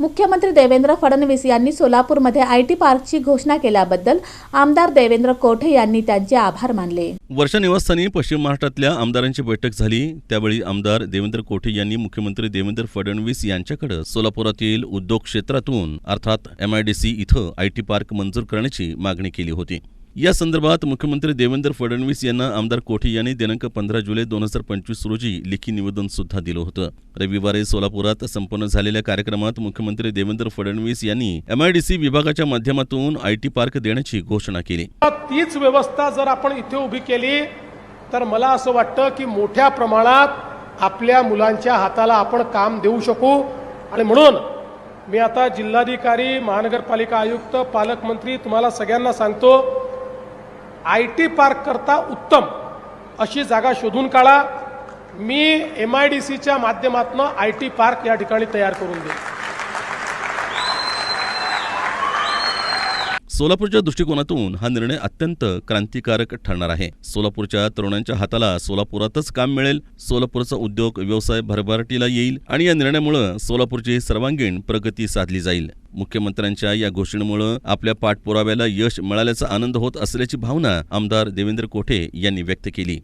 मुख्यमंत्री देवेंद्र फडणवीस यांनी सोलापूरमध्ये आय टी पार्कची घोषणा केल्याबद्दल आमदार देवेंद्र कोठे यांनी त्यांचे आभार मानले. वर्षा निवासस्थानी पश्चिम महाराष्ट्रातल्या आमदारांची बैठक झाली. त्यावेळी आमदार देवेंद्र कोठे यांनी मुख्यमंत्री देवेंद्र फडणवीस यांच्याकडे सोलापुरातील उद्योग क्षेत्रातून अर्थात एमआयडीसी इथं आय टी पार्क मंजूर करण्याची मागणी केली होती. या संदर्भात मुख्यमंत्री देवेंद्र फडणवीस यांना आमदार कोठी यांनी दिनांक पंधरा जुलै दोन हजार पंचवीस रोजी लेखी निवेदन सुद्धा दिलं होतं. रविवारी सोलापुरात संपन्न झालेल्या कार्यक्रमात मुख्यमंत्री देवेंद्र फडणवीस यांनी एमआयडीसी विभागाच्या माध्यमातून आय टी पार्क देण्याची घोषणा केली. तीच व्यवस्था जर आपण इथे उभी केली तर मला असं वाटतं की मोठ्या प्रमाणात आपल्या मुलांच्या हाताला आपण काम देऊ शकू. आणि म्हणून मी आता जिल्हाधिकारी महानगरपालिका आयुक्त पालकमंत्री तुम्हाला सगळ्यांना सांगतो आय टी पार्क करता उत्तम अशी जागा शोधून काढा. मी एम आय डी सीच्या माध्यमातून आय टी पार्क या ठिकाणी तयार करून देईन. सोलापूरच्या दृष्टिकोनातून हा निर्णय अत्यंत क्रांतिकारक ठरणार आहे. सोलापूरच्या तरुणांच्या हाताला सोलापुरातच काम मिळेल सोलापूरचा उद्योग व्यवसाय भरभराटीला येईल आणि या निर्णयामुळं सोलापूरची सर्वांगीण प्रगती साधली जाईल. मुख्यमंत्र्यांच्या या घोषणेमुळं आपल्या पाठपुराव्याला यश मिळाल्याचा आनंद होत असल्याची भावना आमदार देवेंद्र कोठे यांनी व्यक्त केली.